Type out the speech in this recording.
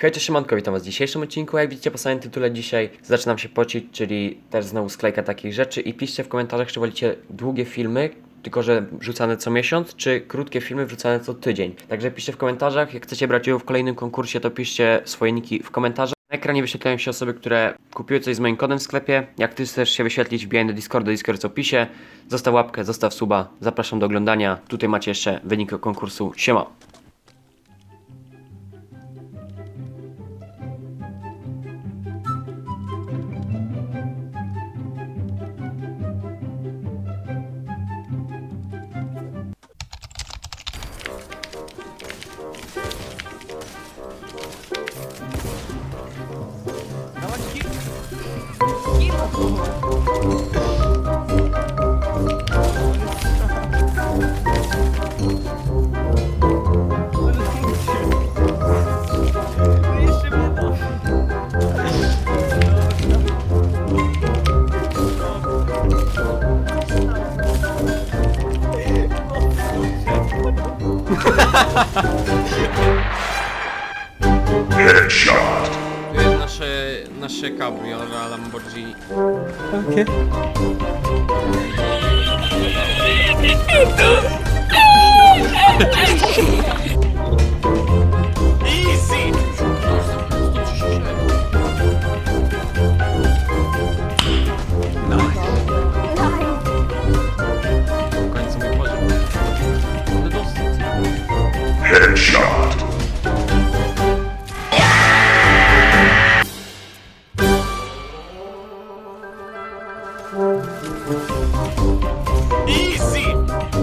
Hej, cześć, siemanko, witam was w dzisiejszym odcinku. Jak widzicie po samym tytule dzisiaj zaczynam się pocić, czyli też znowu sklejka takich rzeczy i piszcie w komentarzach, czy wolicie długie filmy, tylko że wrzucane co miesiąc, czy krótkie filmy wrzucane co tydzień. Także piszcie w komentarzach, jak chcecie brać udział w kolejnym konkursie, to piszcie swoje niki w komentarzach. Na ekranie wyświetlają się osoby, które kupiły coś z moim kodem w sklepie. Jak ty chcesz się wyświetlić, wbijaj do Discord w opisie. Zostaw łapkę, zostaw suba, zapraszam do oglądania. Tutaj macie jeszcze wyniki konkursu. Siema! Ha ha ha! nasze kabriora Lamborghini. Okej. W końcu mój poziom. Ale dosyć. Headshot. Easy!